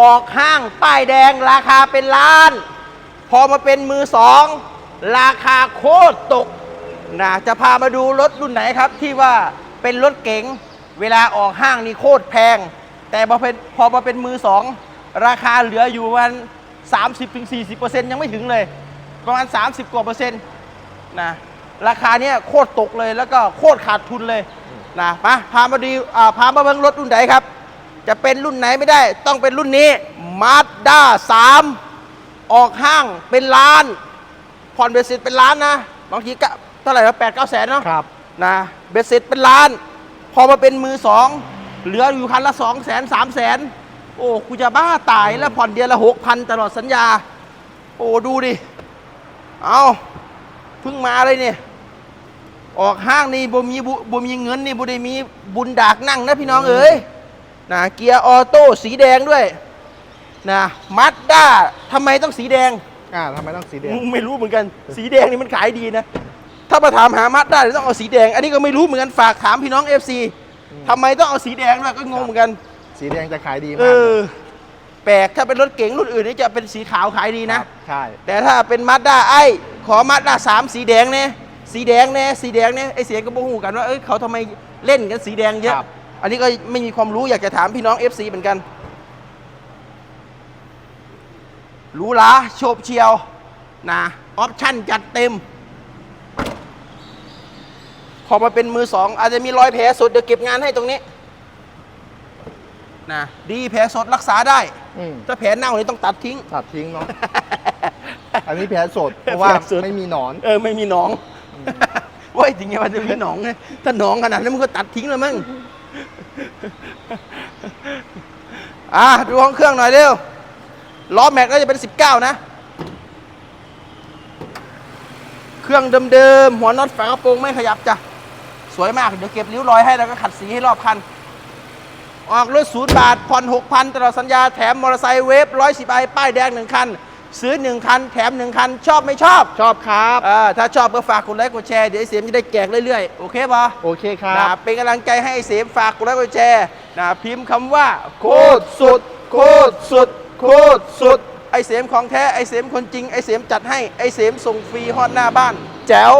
ออกห้างป้ายแดงราคาเป็นล้าน พอมาเป็นมือสองราคาโคตรตกนะจะพามาดูรถรุ่นไหนครับที่ว่าเป็นรถเก๋งเวลาออกห้างนี่โคตรแพง แต่พอเป็นพอมาเป็นมือสองราคาเหลืออยู่ประมัน30-40%ยังไม่ถึงเลย ประมาณ 30 กว่าเปอร์เซ็นต์นะราคาเนี้ยโคตรตกเลยแล้วก็โคตรขาดทุนเลยนะมาพามาดีอ่าพามาเบิ่งรถรุ่นไหนครับ จะเป็นรุ่นไหนไม่ได้ ต้องเป็นรุ่นนี้มาสด้า3ออกห้างเป็นล้าน ผ่อนเบสเสร็จเป็นล้านนะ บางทีก็เท่าไหร่ละแปดเก้าแสนเนาะครับ นะเบสเสร็จเป็นล้าน พอมาเป็นมือสองเหลืออยู่คันละสองแสนสามแสนโอ้กูจะบ้าตายแล้วผ่อนเดือนละหกพันตลอดสัญญา โอ้ดูดิ เอาเพิ่งมาเลยเนี่ยออกห้างนี่บ่มีบุบ่มีเงินนี่บ่ได้มีบุญดากนั่งนะพี่น้องเอ๋ย นะเกียร์ออโต้สีแดงด้วยนะมัดด้าทำไมต้องสีแดงอ่าทำไมต้องสีแดงไม่รู้เหมือนกัน สีแดงนี่มันขายดีนะ ถ้ามาถามหามัดด้าต้องเอาสีแดง อันนี้ก็ไม่รู้เหมือนกันฝากถามพี่น้อง FC ทำไมต้องเอาสีแดงด้วยก็งงเหมือนกัน สีแดงจะขายดีเอมากอแปลกถ้าเป็นรถเก๋งรุ่นอื่นนี่จะเป็นสีขาวขายดีคนะรับใช่แต่ถ้าเป็นมาด้าไอ้ขอมาด้าสามสีแดงเนี่ยสีแดงเนี่ยสีแดงเนี่ยไอเสียงก็บ่หูกันว่าเอ้ยเขาทำไมเล่นกันสีแดงเยอะครับ อันนี้ก็ไม่มีความรู้อยากจะถามพี่น้อง FC เหมือนกันหรูหราโฉบเฉียวนะออปชั่นจัดเต็ม พอมาเป็นมือสองอาจจะมีรอยแผลสดเดี๋ยวเก็บงานให้ตรงนี้นะดีแผลสดรักษาได้ อืมถ้าแผลเน่านี่ต้องตัดทิ้ง ตัดทิ้งเนาะ อันนี้แผลสด เพราะว่าแผลสด ไม่มีหนอน เออ ไม่มีหนองเว้ยจริงไงมันจะมีหนองไงถ้าหนองขนาดนั้นมันก็ตัดทิ้งแล้วมั้ง อะดูห้องเครื่องหน่อยเร็ว ล้อแม็กก็จะเป็น 19 นะ เครื่องเดิมๆ หัวน็อตฝากระโปรงไม่ขยับจ้ะ สวยมาก เดี๋ยวเก็บริ้วรอยให้แล้วก็ขัดสีให้รอบคัน ออกรถศูนย์บาทผ่อนหกพันตลอดสัญญาแถมมอเตอร์ไซค์เวฟร้อยสิบไอป้ายแดงหนึ่งคัน ซื้อหนึ่งคัน แถมหนึ่งคัน ชอบไม่ชอบชอบครับเออถ้าชอบก็ฝากกดไลค์กดแชร์เดี๋ยวไอ้เสียมจะได้แจกเรื่อยๆ โอเคปะโอเคครันะบ เป็นกำลังใจให้ไอ้เสียมฝากกดไลค์กดแชร์นะพิมพ์คำว่า โคโคตตรรสุด โคโคตตรรสุสุดดโคตรสุด ไอ้เสียมของแท้ไอ้เสียมคนจริงไอ้เสียมจัดให้ไอ้เสียมส่งฟรีฮอดหน้าบ้าน แจ๋ว